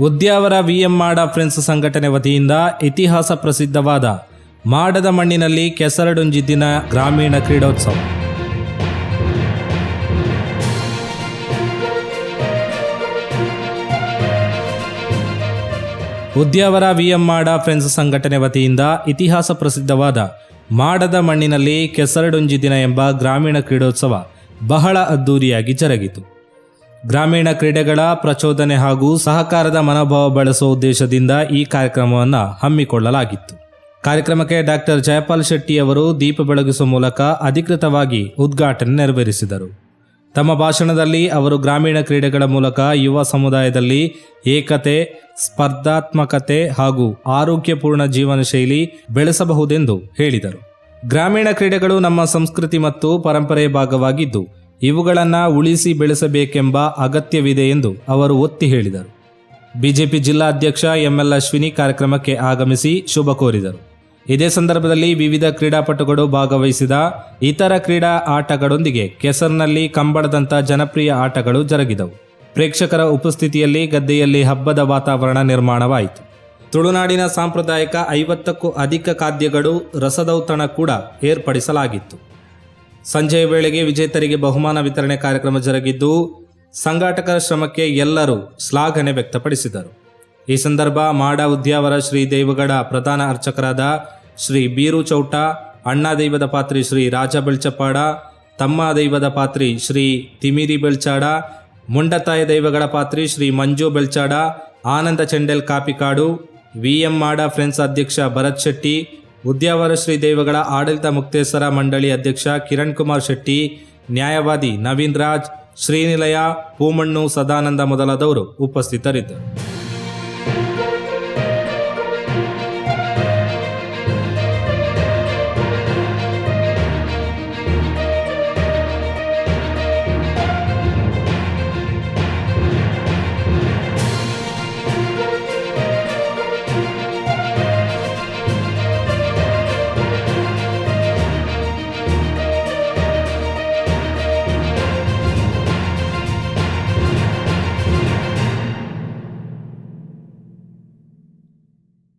Udyavara V M Mada friends ಸಂಘಟನೆ ವತಿಯಿಂದ ಇತಿಹಾಸ ಪ್ರಸಿದ್ಧವಾದ ಮಾಡದ ಮಣ್ಣಿನಲ್ಲಿ ಕೆಸರಡುಂಜಿದ್ದಿನ ದಿನ ಗ್ರಾಮೀಣ ಕ್ರೀಡೋತ್ಸವ. Udyavara V M Mada friends ಸಂಘಟನೆ ವತಿಯಿಂದ ಇತಿಹಾಸ ಪ್ರಸಿದ್ಧವಾದ ಮಾಡದ ಮಣ್ಣಿನಲ್ಲಿ ಕೆಸರಡೊಂಜಿ ದಿನ ಎಂಬ ಗ್ರಾಮೀಣ ಕ್ರೀಡೋತ್ಸವ ಬಹಳ ಅದ್ದೂರಿಯಾಗಿ ಜರುಗಿತು. ಗ್ರಾಮೀಣ ಕ್ರೀಡೆಗಳ ಪ್ರಚೋದನೆ ಹಾಗೂ ಸಹಕಾರದ ಮನೋಭಾವ ಬೆಳೆಸುವ ಉದ್ದೇಶದಿಂದ ಈ ಕಾರ್ಯಕ್ರಮವನ್ನು ಹಮ್ಮಿಕೊಳ್ಳಲಾಗಿತ್ತು. ಕಾರ್ಯಕ್ರಮಕ್ಕೆ ಡಾಕ್ಟರ್ ಜಯಪಾಲ್ ಶೆಟ್ಟಿ ಅವರು ದೀಪ ಬೆಳಗಿಸುವ ಮೂಲಕ ಅಧಿಕೃತವಾಗಿ ಉದ್ಘಾಟನೆ ನೆರವೇರಿಸಿದರು. ತಮ್ಮ ಭಾಷಣದಲ್ಲಿ ಅವರು ಗ್ರಾಮೀಣ ಕ್ರೀಡೆಗಳ ಮೂಲಕ ಯುವ ಸಮುದಾಯದಲ್ಲಿ ಏಕತೆ, ಸ್ಪರ್ಧಾತ್ಮಕತೆ ಹಾಗೂ ಆರೋಗ್ಯಪೂರ್ಣ ಜೀವನ ಶೈಲಿ ಬೆಳೆಸಬಹುದೆಂದು ಹೇಳಿದರು. ಗ್ರಾಮೀಣ ಕ್ರೀಡೆಗಳು ನಮ್ಮ ಸಂಸ್ಕೃತಿ ಮತ್ತು ಪರಂಪರೆಯ ಭಾಗವಾಗಿದ್ದು ಇವುಗಳನ್ನು ಉಳಿಸಿ ಬೆಳೆಸಬೇಕೆಂಬ ಅಗತ್ಯವಿದೆ ಎಂದು ಅವರು ಒತ್ತಿ ಹೇಳಿದರು. ಬಿಜೆಪಿ ಜಿಲ್ಲಾಧ್ಯಕ್ಷ ಎಂಎಲ್ ಅಶ್ವಿನಿ ಕಾರ್ಯಕ್ರಮಕ್ಕೆ ಆಗಮಿಸಿ ಶುಭ ಕೋರಿದರು. ಇದೇ ಸಂದರ್ಭದಲ್ಲಿ ವಿವಿಧ ಕ್ರೀಡಾಪಟುಗಳು ಭಾಗವಹಿಸಿದ ಇತರ ಕ್ರೀಡಾ ಆಟಗಳೊಂದಿಗೆ ಕೆಸರ್ನಲ್ಲಿ ಕಂಬಳದಂಥ ಜನಪ್ರಿಯ ಆಟಗಳು ಜರುಗಿದವು. ಪ್ರೇಕ್ಷಕರ ಉಪಸ್ಥಿತಿಯಲ್ಲಿ ಗದ್ದೆಯಲ್ಲಿ ಹಬ್ಬದ ವಾತಾವರಣ ನಿರ್ಮಾಣವಾಯಿತು. ತುಳುನಾಡಿನ ಸಾಂಪ್ರದಾಯಿಕ ಐವತ್ತಕ್ಕೂ ಅಧಿಕ ಖಾದ್ಯಗಳು ರಸದೌತಣ ಕೂಡ ಏರ್ಪಡಿಸಲಾಗಿತ್ತು. ಸಂಜೆಯ ವೇಳೆಗೆ ವಿಜೇತರಿಗೆ ಬಹುಮಾನ ವಿತರಣೆ ಕಾರ್ಯಕ್ರಮ ಜರುಗಿದ್ದು, ಸಂಘಾಟಕರ ಶ್ರಮಕ್ಕೆ ಎಲ್ಲರೂ ಶ್ಲಾಘನೆ ವ್ಯಕ್ತಪಡಿಸಿದರು. ಈ ಸಂದರ್ಭ ಮಾಡ ಉದ್ಯಾವರ ಶ್ರೀ ದೇವಗಡ ಪ್ರಧಾನ ಅರ್ಚಕರಾದ ಶ್ರೀ ಬೀರು ಚೌಟ, ಅಣ್ಣ ದೈವದ ಪಾತ್ರಿ ಶ್ರೀ ರಾಜ ಬೆಳ್ಚಪ್ಪಾಡ, ತಮ್ಮ ದೈವದ ಪಾತ್ರಿ ಶ್ರೀ ತಿಮಿರಿ ಬೆಳ್ಚಾಡ, ಮುಂಡತಾಯ ದೈವಗಳ ಪಾತ್ರಿ Shri Manju Belchada, Ananda Chendel Kapikadu, V M Mada friends ಅಧ್ಯಕ್ಷ ಭರತ್ ಶೆಟ್ಟಿ ಉದ್ಯಾವರ ಶ್ರೀ ದೇವಗಳ ಆಡಳಿತ ಮುಕ್ತೇಶ್ವರ ಮಂಡಳಿ ಅಧ್ಯಕ್ಷ ಕಿರಣ್ ಕುಮಾರ್ ಶೆಟ್ಟಿ, ನ್ಯಾಯವಾದಿ ನವೀನ್ ರಾಜ್, ಶ್ರೀನಿಲಯ ಪೂಮಣ್ಣು ಸದಾನಂದ ಮೊದಲಾದವರು ಉಪಸ್ಥಿತರಿದ್ದರು.